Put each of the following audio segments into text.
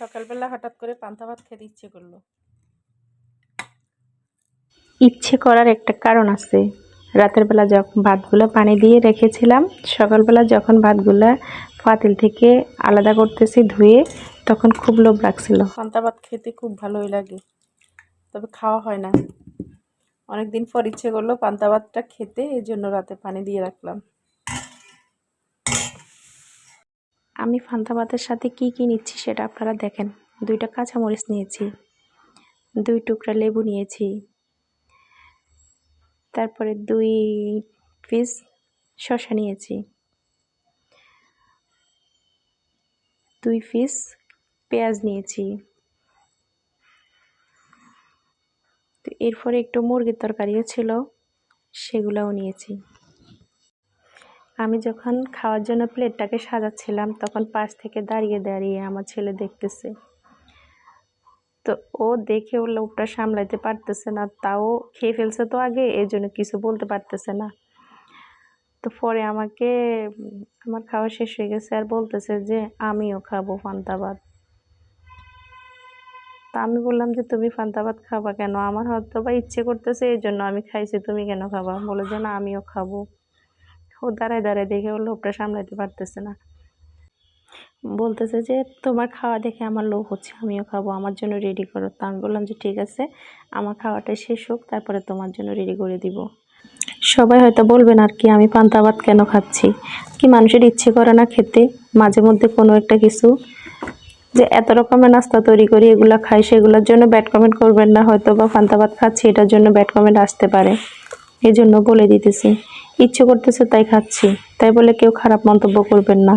সকালবেলা হঠাৎ করে পান্তা ভাত খেতে ইচ্ছে করল। ইচ্ছে করার একটা কারণ আছে। রাতের বেলা যখন ভাতগুলো পানি দিয়ে রেখেছিলাম সকালবেলা যখন ভাতগুলো পাতিল থেকে আলাদা করতেছি ধুয়ে তখন খুব লোভ লাগছিল। পান্তা ভাত খেতে খুব ভালোই লাগে তবে খাওয়া হয় না। অনেক দিন পর ইচ্ছে করল পান্তা ভাতটা খেতে এই জন্য রাতে পানি দিয়ে রাখলাম। আমি ফান্তা ভাতের সাথে কি কি নিচ্ছি সেটা আপনারা দেখেন। দুইটা কাঁচামরিচ নিয়েছি, দুই টুকরা লেবু নিয়েছি, তারপরে দুই পিস শসা নিয়েছি, দুই পিস পেঁয়াজ নিয়েছি। তো এরপরে একটু মুরগির তরকারিও ছিল, সেগুলোও নিয়েছি। আমি যখন খাওয়ার জন্য প্লেটটাকে সাজাচ্ছিলাম, তখন পাশ থেকে দাঁড়িয়ে দাঁড়িয়ে আমার ছেলে দেখতেছে। তো ও দেখে ওর লোকটা সামলাইতে পারতেছে না, তাও খেয়ে ফেলছে তো আগে এই জন্য কিছু বলতে পারতেছে না। তো পরে আমাকে, আমার খাওয়া শেষ হয়ে গেছে আর বলতেছে যে, আমিও খাব ভাত। তা আমি বললাম যে, তুমি ভাত খাবা কেন? আমার হয়তো বা ইচ্ছে করতেছে এই জন্য আমি খাইছি, তুমি কেন খাবা? বলে যে, না, আমিও খাব। ও দাঁড়ায় দাঁড়ায় দেখে ওর লোভটা সামলাইতে পারতেছে না। বলতেছে যে, তোমার খাওয়া দেখে আমার লোভ হচ্ছে, আমিও খাব, আমার জন্য রেডি করো। তা আমি বললাম যে, ঠিক আছে, আমার খাওয়াটা শেষ হোক, তারপরে তোমার জন্য রেডি করে দিব। সবাই হয়তো বলবেন, আর কি, আমি পান্তা ভাত কেন খাচ্ছি? কি মানুষের ইচ্ছে করে না খেতে, মাঝে মধ্যে কোনো একটা কিছু, যে এত রকমের নাস্তা তৈরি করি, এগুলো খাই, সেগুলোর জন্য ব্যাড কমেন্ট করবেন না হয়তো বা পান্তা খাচ্ছি, এটার জন্য ব্যাড কমেন্ট আসতে পারে। এই জন্য বলে দিতেছি, ইচ্ছে করতেছে তাই খাচ্ছি। তাই বলে কেউ খারাপ মন্তব্য করবেন না।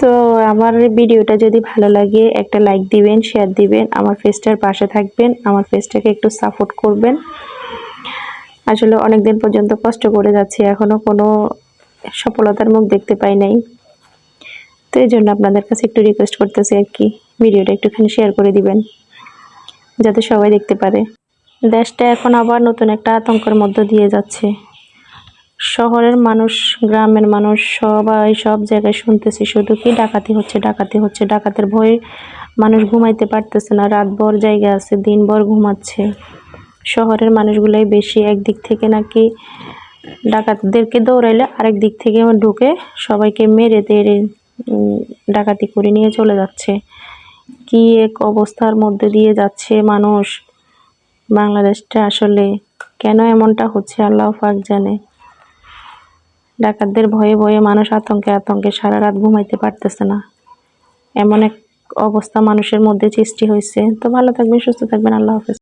তো আমার ভিডিওটা যদি ভালো লাগে, একটা লাইক দিবেন শেয়ার দিবেন, আমার ফেসটার পাশে থাকবেন, আমার ফেসটাকে একটু সাপোর্ট করবেন। আসলে অনেক দিন পর্যন্ত কষ্ট করে যাচ্ছি, এখনও কোনো সফলতার মুখ দেখতে পাই নাই। তো এই জন্য আপনাদের কাছে একটু রিকোয়েস্ট করতেছি আর কি, ভিডিওটা একটুখানি শেয়ার করে দিবেন, যাতে সবাই দেখতে পারে। দেশটা এখন আবার নতুন একটা আতঙ্কের মধ্য দিয়ে যাচ্ছে। শহরের মানুষ, গ্রামের মানুষ, সবাই সব জায়গায় শুনতেছি, শুধু কি ডাকাতি হচ্ছে ডাকাতি হচ্ছে। ডাকাতের ভয়ে মানুষ ঘুমাইতে পারতেছে না, রাতভর জায়গা আছে, দিনভর ঘুমাচ্ছে। শহরের মানুষগুলাই বেশি একদিক থেকে নাকি ডাকাতদেরকে দৌড়াইলে আরেক দিক থেকে ঢুকে সবাইকে মেরে তেড়ে ডাকাতি করে নিয়ে চলে যাচ্ছে। কি এক অবস্থার মধ্যে দিয়ে যাচ্ছে মানুষ। বাংলাদেশটা আসলে কেন এমনটা হচ্ছে, আল্লাহ পাক জানে। ডাকাতদের ভয়ে ভয়ে মানুষ আতঙ্কে আতঙ্কে সারা রাত ঘুমাইতে পারতেছে না। এমন এক অবস্থা মানুষের মধ্যে সৃষ্টি হয়েছে। তো ভালো থাকবেন, সুস্থ থাকবেন, আল্লাহ হাফেজ।